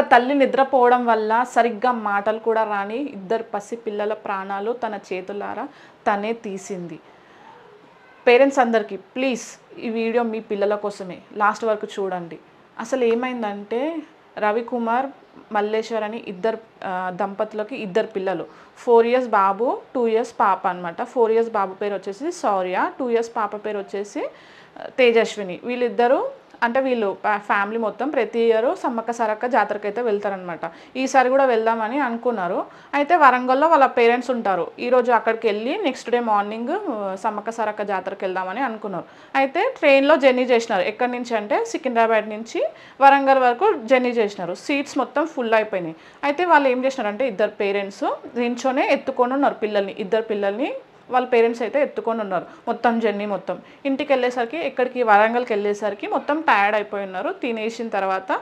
ఒక తల్లి నిద్రపోవడం వల్ల సరిగ్గా మాటలు కూడా రాని ఇద్దరు పసి పిల్లల ప్రాణాలు తన చేతులారా తనే తీసింది. పేరెంట్స్ అందరికీ ప్లీజ్ ఈ వీడియో మీ పిల్లల కోసమే లాస్ట్ వరకు చూడండి. అసలు ఏమైందంటే రవికుమార్ మల్లేశ్వర్ అని ఇద్దరు దంపతులకి ఇద్దరు పిల్లలు. ఫోర్ ఇయర్స్ బాబు టూ ఇయర్స్ పాప అనమాట ఫోర్ ఇయర్స్ బాబు పేరు వచ్చేసి శౌర్య టూ ఇయర్స్ పాప పేరు వచ్చేసి తేజస్విని. వీళ్ళిద్దరూ అంటే వీళ్ళు ఫ్యామిలీ మొత్తం ప్రతి ఇయర్ సమ్మక్క సరక్క జాతరకి అయితే వెళ్తారనమాట ఈసారి కూడా వెళ్దామని అనుకున్నారు. అయితే వరంగల్లో వాళ్ళ పేరెంట్స్ ఉంటారు. ఈరోజు అక్కడికి వెళ్ళి next day morning Sammakka Sarakka జాతరకి వెళ్దామని అనుకున్నారు. అయితే ట్రైన్లో జర్నీ చేసినారు. ఎక్కడి నుంచి అంటే సికింద్రాబాద్ నుంచి వరంగల్ వరకు జర్నీ చేసినారు. సీట్స్ మొత్తం ఫుల్ అయిపోయినాయి. అయితే వాళ్ళు ఏం చేసినారంటే ఇద్దరు పేరెంట్స్ నించోనే ఎత్తుకొని ఉన్నారు పిల్లల్ని ఇద్దరు పిల్లల్ని వాళ్ళ పేరెంట్స్ అయితే ఎత్తుకొని ఉన్నారు. మొత్తం జర్నీ మొత్తం. ఇంటికి వెళ్ళేసరికి ఎక్కడికి వరంగల్కి వెళ్ళేసరికి మొత్తం టయర్డ్ అయిపోయి ఉన్నారు. తినేసిన తర్వాత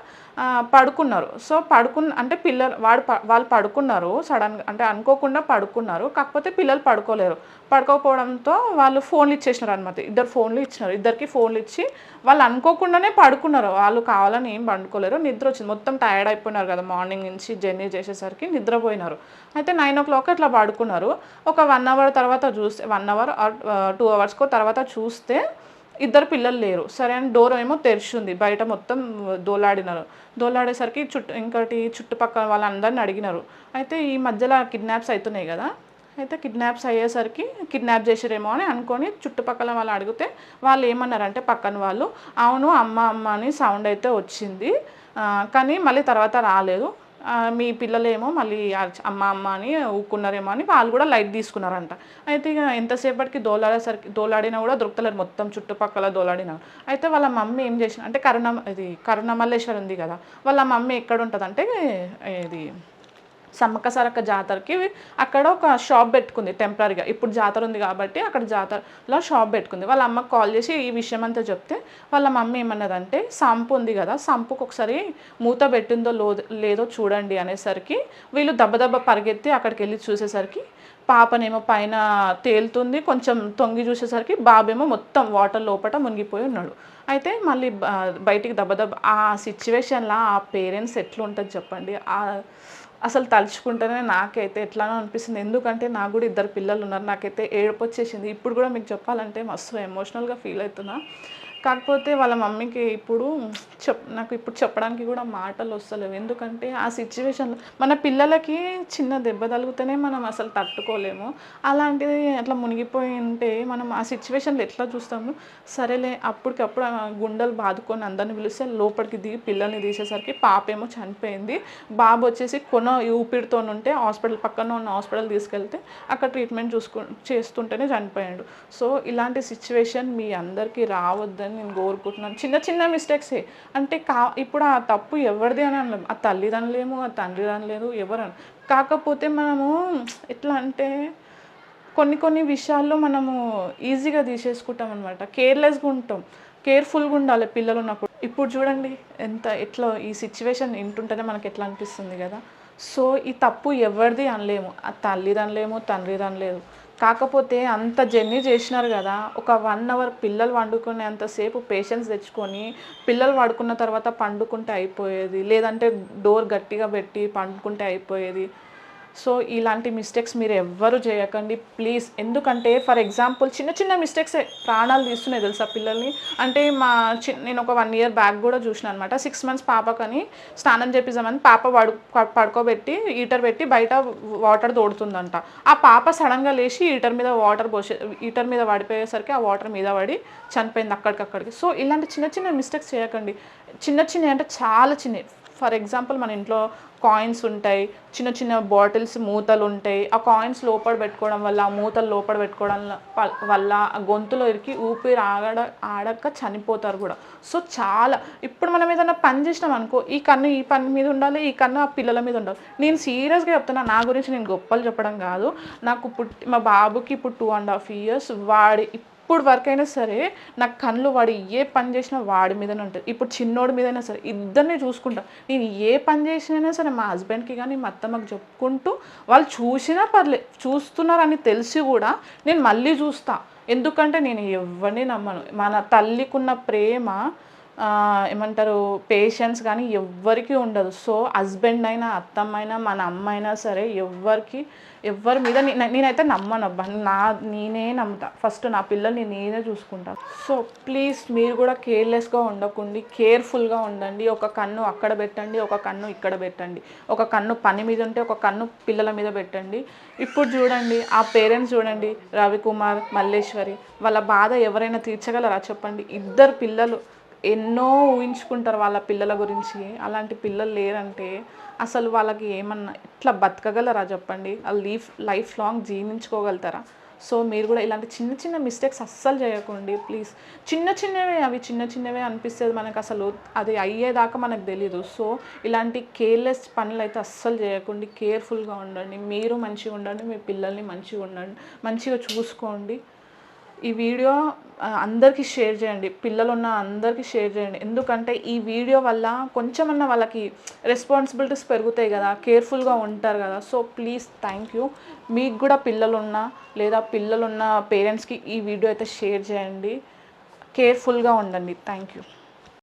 పడుకున్నారు. సో పడుకున్న అంటే పిల్లలు వాడు ప- వాళ్ళు పడుకున్నారు. సడన్గా అంటే అనుకోకుండా పడుకున్నారు. కాకపోతే పిల్లలు పడుకోలేరు. పడుకోకపోవడంతో వాళ్ళు ఫోన్లు ఇచ్చేసినారు అనమాట ఇద్దరు ఫోన్లు ఇచ్చినారు. ఇద్దరికి ఫోన్లు ఇచ్చి వాళ్ళు అనుకోకుండానే పడుకున్నారు. వాళ్ళు కావాలని ఏం పండుకోలేరు. నిద్ర వచ్చింది. మొత్తం టయర్డ్ అయిపోయినారు కదా మార్నింగ్ నుంచి జర్నీ చేసేసరికి నిద్రపోయినారు. అయితే నైన్ ఓ క్లాక్ అట్లా పడుకున్నారు. ఒక వన్ అవర్ తర్వాత చూస్తే వన్ అవర్ ఆర్ టూ అవర్స్కో తర్వాత చూస్తే ఇద్దరు పిల్లలు లేరు. సరే అని డోర్ ఏమో తెరిచింది. బయట మొత్తం దోలాడినారు. దోలాడేసరికి చుట్టూ ఇంకోటి చుట్టుపక్కల వాళ్ళందరిని అడిగినారు. అయితే ఈ మధ్యలో కిడ్నాప్స్ అవుతున్నాయి కదా అయితే కిడ్నాప్స్ అయ్యేసరికి కిడ్నాప్ చేసారేమో అని అనుకొని చుట్టుపక్కల వాళ్ళు అడిగితే వాళ్ళు ఏమన్నారంటే పక్కన వాళ్ళు అవును అమ్మ అమ్మ అని సౌండ్ అయితే వచ్చింది. కానీ మళ్ళీ తర్వాత రాలేదు. మీ పిల్లలేమో మళ్ళీ అమ్మ అమ్మ అని ఊక్కున్నారేమో అని వాళ్ళు కూడా లైట్ తీసుకున్నారంట. అయితే ఇక ఎంతసేపటికి దోలాడేసరికి దోలాడినా కూడా దొరుకుతలేరు మొత్తం చుట్టుపక్కల దోలాడినా. అయితే వాళ్ళ మమ్మీ ఏం చేసిన అంటే కరుణ ఇది కరుణ మల్లేశ్వర్ ఉంది కదా వాళ్ళ మమ్మీ ఎక్కడ ఉంటుంది అంటే ఇది సమ్మక్క సారక్క జాతరకి అక్కడ ఒక షాప్ పెట్టుకుంది టెంపరీగా. ఇప్పుడు జాతర ఉంది కాబట్టి అక్కడ జాతరలో షాప్ పెట్టుకుంది. వాళ్ళ అమ్మకి కాల్ చేసి ఈ విషయం అంతా చెప్తే వాళ్ళ మమ్మీ ఏమన్నదంటే సంపు ఉంది కదా సంపుకు ఒకసారి మూత పెట్టిందో లేదో చూడండి అనేసరికి వీళ్ళు దెబ్బ దెబ్బ పరిగెత్తి అక్కడికి వెళ్ళి చూసేసరికి పాపనేమో పైన తేలుతుంది కొంచెం తొంగి చూసేసరికి బాబేమో మొత్తం వాటర్ లోపట మునిగిపోయి ఉన్నాడు. అయితే మళ్ళీ బయటికి దెబ్బదెబ్బ ఆ సిచ్యువేషన్లో ఆ పేరెంట్స్ ఎట్లుంటుంది చెప్పండి. ఆ అసలు తలుచుకుంటేనే నాకైతే ఎట్లానో అనిపిస్తుంది. ఎందుకంటే నాకు కూడా ఇద్దరు పిల్లలు ఉన్నారు. నాకైతే ఏడుపు వచ్చేసింది. ఇప్పుడు కూడా మీకు చెప్పాలంటే మస్తు ఎమోషనల్గా ఫీల్ అవుతున్నా. కాకపోతే వాళ్ళ మమ్మీకి ఇప్పుడు చెప్ నాకు ఇప్పుడు చెప్పడానికి కూడా మాటలు వస్తలేవు. ఎందుకంటే ఆ సిచ్యువేషన్లో మన పిల్లలకి చిన్న దెబ్బ తగిలితేనే మనం అసలు తట్టుకోలేము. అలాంటిది అట్లా మునిగిపోయి ఉంటే మనం ఆ సిచ్యువేషన్లో ఎట్లా చూస్తాము? సరేలే అప్పటికప్పుడు ఆ గుండెలు బాదుకొని అందరిని పిలిస్తే లోపలికి దిగి పిల్లల్ని తీసేసరికి పాప ఏమో చనిపోయింది. బాబు వచ్చేసి కొన ఊపిరితో ఉంటే హాస్పిటల్ పక్కన ఉన్న హాస్పిటల్ తీసుకెళ్తే అక్కడ ట్రీట్మెంట్ చూసుకు చేస్తుంటేనే చనిపోయాడు. సో ఇలాంటి సిచ్యువేషన్ మీ అందరికీ రావద్దని నేను కోరుకుంటున్నాను చిన్న చిన్న మిస్టేక్సే అంటే కా ఇప్పుడు ఆ తప్పు ఎవరిది అని అనలేము ఆ తల్లిదండ్రులేమో ఆ తండ్రి లేదు ఎవరు కాకపోతే మనము ఎట్లా అంటే కొన్ని కొన్ని విషయాల్లో మనము ఈజీగా తీసేసుకుంటాం అనమాట కేర్లెస్గా ఉంటాం. కేర్ఫుల్గా ఉండాలి పిల్లలు ఉన్నప్పుడు. ఇప్పుడు చూడండి ఎంత ఎట్లా ఈ సిచ్యువేషన్ వింటుంటేనే మనకి ఎట్లా అనిపిస్తుంది కదా. సో ఈ తప్పు ఎవరిది అనలేము. ఆ తల్లిది అనలేము కాకపోతే అంత జర్నీ చేసినారు కదా. ఒక వన్ అవర్ పిల్లలు వండుకునే అంతసేపు పేషెన్స్ తెచ్చుకొని పిల్లలు పడుకున్న తర్వాత పండుకుంటే అయిపోయేది. లేదంటే డోర్ గట్టిగా పెట్టి పండుకుంటే అయిపోయేది. సో ఇలాంటి మిస్టేక్స్ మీరు ఎవ్వరు చేయకండి. ప్లీజ్ ఎందుకంటే ఫర్ ఎగ్జాంపుల్ చిన్న చిన్న మిస్టేక్సే ప్రాణాలు తీస్తున్నాయి తెలుసా పిల్లల్ని? అంటే మా చి నేను ఒక వన్ ఇయర్ బ్యాక్ కూడా చూసిన అనమాట సిక్స్ మంత్స్ పాపకని స్నానం చేపిద్దామని పాప పడు పడుకోబెట్టి హీటర్ పెట్టి బయట వాటర్ తోడుతుందంట. ఆ పాప సడన్గా లేచి హీటర్ మీద వాటర్ పోసే హీటర్ మీద పడిపోయేసరికి ఆ వాటర్ మీద పడి చనిపోయింది అక్కడికక్కడికి. సో ఇలాంటి చిన్న చిన్న మిస్టేక్స్ చేయకండి. చిన్న చిన్న అంటే చాలా చిన్నవి. ఫర్ ఎగ్జాంపుల్ మన ఇంట్లో కాయిన్స్ ఉంటాయి చిన్న చిన్న బాటిల్స్ మూతలు ఉంటాయి. ఆ కాయిన్స్ లోపల పెట్టుకోవడం వల్ల ఆ మూతలు లోపల పెట్టుకోవడం వల్ల గొంతులో ఇరికి ఊపిరి ఆగడ ఆడక చనిపోతారు కూడా. సో చాలా ఇప్పుడు మనం ఏదైనా పని చేసినాం అనుకో ఈ కన్ను ఈ పని మీద ఉండాలి ఈ కన్ను ఆ పిల్లల మీద ఉండాలి. నేను సీరియస్గా చెప్తున్నా నా గురించి నేను గొప్పలు చెప్పడం కాదు. నాకు పుట్టి మా బాబుకి ఇప్పుడు టూ అండ్ హాఫ్ ఇయర్స్ వాడి ఇప్పుడు వరకైనా సరే నాకు కళ్ళు వాడు ఏ పని చేసినా వాడి మీదనే ఉంటుంది ఇప్పుడు చిన్నోడి మీదైనా సరే ఇద్దరిని చూసుకుంటా. నేను ఏ పని చేసినా సరే మా హస్బెండ్కి కానీ మా అత్తమ్మకి చెప్పుకుంటూ వాళ్ళు చూసినా పర్లే చూస్తున్నారని తెలిసి కూడా నేను మళ్ళీ చూస్తా. ఎందుకంటే నేను ఎవరిని నమ్మను. మన తల్లికున్న ప్రేమ ఏమంటారు పేషెన్స్ కానీ ఎవ్వరికీ ఉండదు. సో హస్బెండ్ అయినా అత్తమ్మ అయినా మన అమ్మ అయినా సరే ఎవ్వరికి ఎవ్వరి మీద నేనైతే నమ్మనబ్బా నా నేనే నమ్ముతా. ఫస్ట్ నా పిల్లల్ని నేనే చూసుకుంటా. సో ప్లీజ్ మీరు కూడా కేర్లెస్గా ఉండకండి కేర్ఫుల్గా ఉండండి. ఒక కన్ను అక్కడ పెట్టండి ఒక కన్ను ఇక్కడ పెట్టండి. ఒక కన్ను పని మీద ఉంటే ఒక కన్ను పిల్లల మీద పెట్టండి. ఇప్పుడు చూడండి ఆ పేరెంట్స్ చూడండి రవికుమార్ మల్లేశ్వరి వాళ్ళ బాధ ఎవరైనా తీర్చగలరా చెప్పండి? ఇద్దరు పిల్లలు ఎన్నో ఊహించుకుంటారు వాళ్ళ పిల్లల గురించి. అలాంటి పిల్లలు లేరంటే అసలు వాళ్ళకి ఏమన్నా ఎట్లా బతకగలరా చెప్పండి? ఆ లీఫ్ లైఫ్ లాంగ్ జీవించుకోగలుగుతారా? సో మీరు కూడా ఇలాంటి చిన్న చిన్న మిస్టేక్స్ అస్సలు చేయకండి ప్లీజ్. చిన్న చిన్నవే అవి చిన్న చిన్నవే అనిపిస్తుంది మనకు అసలు అది అయ్యేదాకా మనకు తెలియదు సో ఇలాంటి కేర్లెస్ పనులు అయితే అస్సలు చేయకండి. కేర్ఫుల్గా ఉండండి. మీరు మంచిగా ఉండండి మీ పిల్లల్ని మంచిగా ఉండండి. మంచిగా చూసుకోండి. ఈ వీడియో అందరికీ షేర్ చేయండి. పిల్లలు ఉన్న అందరికీ షేర్ చేయండి. ఎందుకంటే ఈ వీడియో వల్ల కొంచెమన్నా వాళ్ళకి రెస్పాన్సిబిలిటీస్ పెరుగుతాయి కదా కేర్ఫుల్గా ఉంటారు కదా. So please thank you. మీకు కూడా పిల్లలున్నా లేదా పిల్లలున్న పేరెంట్స్కి ఈ వీడియో అయితే షేర్ చేయండి. కేర్ఫుల్గా ఉండండి. Thank you.